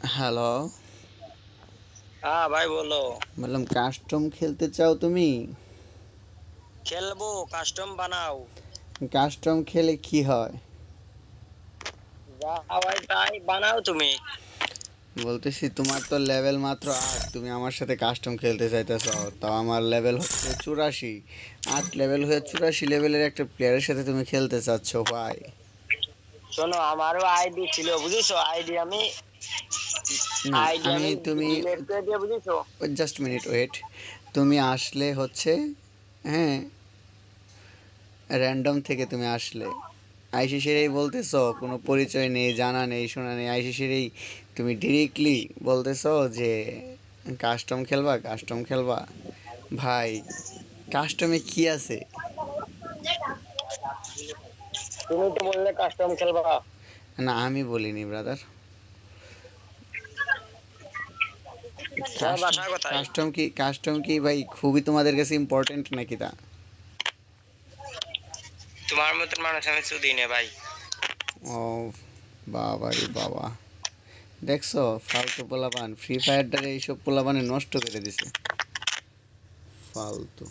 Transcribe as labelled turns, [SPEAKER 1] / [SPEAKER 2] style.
[SPEAKER 1] Hello.
[SPEAKER 2] হ্যাঁ ভাই বলো।
[SPEAKER 1] বললাম কাস্টম খেলতে চাও তুমি?
[SPEAKER 2] খেলব কাস্টম বানাও।
[SPEAKER 1] কাস্টম খেলে কি হয়?
[SPEAKER 2] যা ভাই তাই বানাও তুমি।
[SPEAKER 1] বলতেছি তোমার তো লেভেল মাত্র আট তুমি আমার সাথে কাস্টম খেলতে চাইতেছ। তাও আমার লেভেল হচ্ছে চুরাশি। আট লেভেল হয়ে চুরাশি লেভেলের একটা প্লেয়ারের সাথে তুমি খেলতে চাচ্ছ ভাই
[SPEAKER 2] শোনো আমারও আইডি ছিল বুঝেছ? আইডি আমি
[SPEAKER 1] আমি তুমি জাস্ট মিনিট ওয়েট তুমি আসলে হচ্ছে হ্যাঁ র্যান্ডম থেকে তুমি আসলে। আইসি সেরেই বলতেছো কোনো পরিচয় নেই জানা নেই শোনা নেই। আইসি সেরেই তুমি ডিরেক্টলি বলতেছো যে কাস্টম খেলবা কাস্টম খেলবা। ভাই কাস্টমে কি আছে?
[SPEAKER 2] তুমি তো বললে কাস্টম খেলবা।
[SPEAKER 1] না আমি বলিনি ব্রাদার কাস্টম কি কাস্টম কি ভাই? খুবই তোমাদের কাছে ইম্পর্টেন্ট নাকি তা?
[SPEAKER 2] তোমার মতন মানুষ আমি চুদি নে ভাই।
[SPEAKER 1] ও বাবা রে বাবা। দেখছ ফালতু পোলাপান ফ্রি ফায়ারটারে এইসব পোলাপানে নষ্ট করে দিছে। ফালতু।